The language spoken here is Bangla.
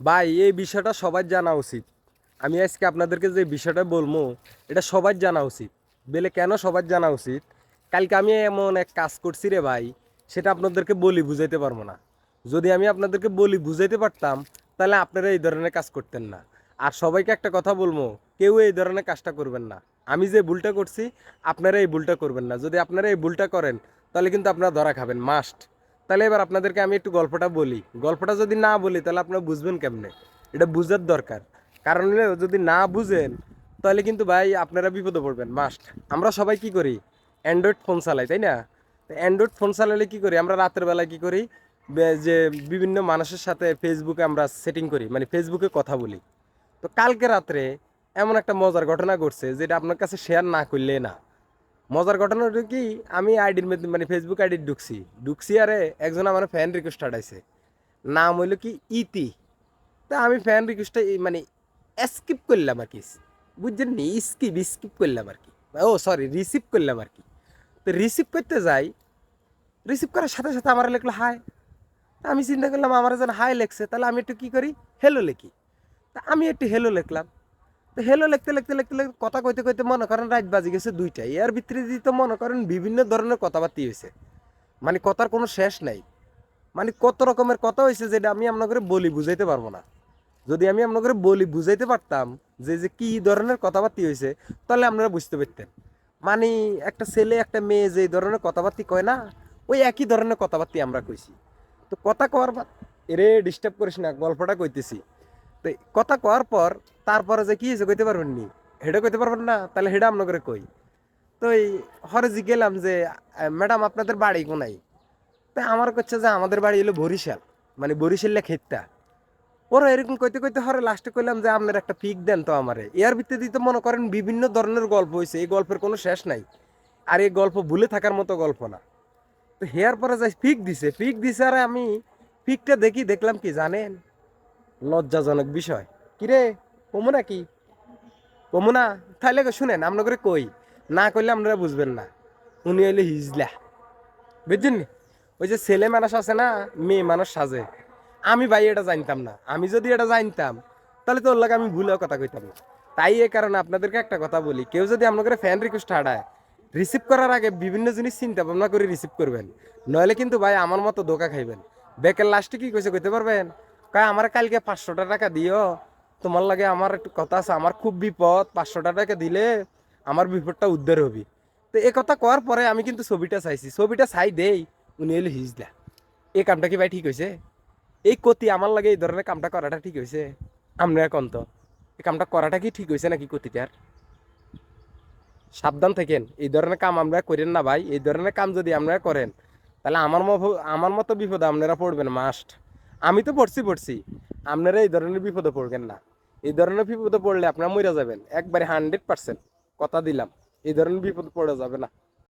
ভাই, এই বিষয়টা সবার জানা উচিত। আমি আজকে আপনাদেরকে যে বিষয়টা বলব, এটা সবার জানা উচিত। বেলে কেন সবার জানা উচিত? কালকে আমি এমন এক কাজ করছি রে ভাই, সেটা আপনাদেরকে বলি, বুঝাইতে পারব না। যদি আমি আপনাদেরকে বলি, বুঝাইতে পারতাম, তাহলে আপনারা এই ধরনের কাজ করতেন না। আর সবাইকে একটা কথা বলব, কেউ এই ধরনের কাজটা করবেন না। আমি যে ভুলটা করছি, আপনারা এই ভুলটা করবেন না। যদি আপনারা এই ভুলটা করেন, তাহলে কিন্তু আপনারা ধরা খাবেন, মাস্ট। তাহলে এবার আপনাদেরকে আমি একটু গল্পটা বলি। গল্পটা যদি না বলি, তাহলে আপনারা বুঝবেন কেমনে? এটা বুঝার দরকার। কারণ যদি না বুঝেন, তাহলে কিন্তু ভাই আপনারা বিপদে পড়বেন। মাস্ট আমরা সবাই কি করি? অ্যান্ড্রয়েড ফোন চালাই, তাই না? অ্যান্ড্রয়েড ফোন চালালে কি করি? আমরা রাতের বেলায় কি করি? যে বিভিন্ন মানুষের সাথে ফেসবুকে আমরা সেটিং করি মানে ফেসবুকে কথা বলি। তো কালকে রাত্রে এমন একটা মজার ঘটনা ঘটছে, যেটা আপনার কাছে শেয়ার না করলে না। মজার ঘটনা হলো কি, আমি আইডির মানে ফেসবুক আইডি ঢুকছি। ঢুকছি আরে একজন আমার ফ্যান রিকোয়েস্ট আটাইছে নাম হইল কি, ইতি। তা আমি ফ্যান রিকোয়েস্টটা মানে স্কিপ করলাম আর কি। বুঝছেন নি? স্কিপ স্কিপ করলাম আর কি। ও সরি রিসিভ করলাম আর কি। তো রিসিভ করতে যাই রিসিভ করার সাথে সাথে আমার লিখলো হাই আমি চিন্তা করলাম, আমার যেন হাই লেখছে, তাহলে আমি একটু কী করি? হেলো লিখি। তা আমি একটু হেলো লিখলাম। তো হেলো লিখতে লিখতে লিখতে লিখতে কথা কইতে কইতে মনে করেন রাত বাজি গেছে দুইটা এর ভিতরে দিয়ে তো মনে করেন বিভিন্ন ধরনের কথাবার্তি হয়েছে মানে কথার কোনো শেষ নাই। মানে কত রকমের কথা হয়েছে যেটা আমি আপনাকে বলি বুঝাইতে পারব না। যদি আমি আপনাকে বলি বুঝাইতে পারতাম যে যে কি ধরনের কথাবার্তি হয়েছে তাহলে আপনারা বুঝতে পারতেন। মানে একটা ছেলে, একটা মেয়ে যে ধরনের কথাবার্তি কয় না, ওই একই ধরনের কথাবার্তি আমরা কইছি। তো কথা কওয়ার এরে ডিস্টার্ব করিস না, গল্পটা কইতেছি। তো কথা কওয়ার পর তারপরে যে কি হয়েছে কইতে পারবেন নি? হেডে কইতে পারবেন না, তাহলে হেডে আপনাকে কই? তো এই হরে গেলাম যে ম্যাডাম আপনাদের বাড়ি কোনাই তাই আমার করছে যে আমাদের বাড়ি হলো বরিশাল মানে বরিশালে খেতটা ওরা এরকম কইতে কইতে হরে লাস্টে কইলাম যে, আপনার একটা পিক দেন তো আমারে। এর ভিত্তিতে তো মনে করেন বিভিন্ন ধরনের গল্প হয়েছে এই গল্পের কোনো শেষ নাই। আর এই গল্প ভুলে থাকার মতো গল্প না। তো হেয়ার পরে যাই পিক দিছে পিক দিছে আর আমি পিকটা দেখি, দেখলাম কি জানেন? লজ্জাজনক বিষয়। কিরে কমু না কি কমু না তাহলে শুনেন আমরা করে কই? না কইলে আপনারা বুঝবেন না। উনি হইলে হিজলা। বুঝছেন? ওই যে ছেলে মানুষ আছে না মেয়ে মানুষ সাজে। আমি ভাই এটা জানতাম না। আমি যদি এটা জানতাম তাহলে তো ওর লাগে আমি ভুলেও কথা কইতাম না। তাই এই কারণে আপনাদেরকে একটা কথা বলি কেউ যদি আপনাদের ফ্যান রিকোয়েস্ট হারায় রিসিভ করার আগে বিভিন্ন জিনিস চিন্তা ভাবনা করে রিসিভ করবেন। নইলে কিন্তু ভাই আমার মতো ধোকা খাইবেন। বেকের লাস্টে কি কইছে কইতে পারবেন? কয়, আমার কালকে পাঁচশোটা টাকা দিও। তোমার লাগে আমার একটু কথা আছে, আমার খুব বিপদ। পাঁচশোটা টাকা দিলে আমার বিপদটা উদ্ধার হবি। তো এ কথা কওয়ার পরে আমি কিন্তু ছবিটা চাইছি। ছবিটা চাই দেই, উনি এলো হিজলা। এই কামটা কি ভাই ঠিক হয়েছে এই কতি আমার লাগে এই ধরনের কামটা করাটা ঠিক হয়েছে আমরা এখন তো, এই কামটা করাটা কি ঠিক হয়েছে নাকি কতিটার? সাবধান থাকেন, এই ধরনের কাম আমরা করেন না ভাই। এই ধরনের কাম যদি আপনারা করেন, তাহলে আমার মতো আমার মতো বিপদে আপনারা পড়বেন মাস্ট। আমি তো পড়ছি পড়ছি। আপনারা এই ধরনের বিপদে পড়বেন না। এই ধরনের বিপদে পড়লে আপনারা মরে যাবেন। একবারে হান্ড্রেড পার্সেন্ট কথা দিলাম। এই ধরনের বিপদে পড়ে যাবে না।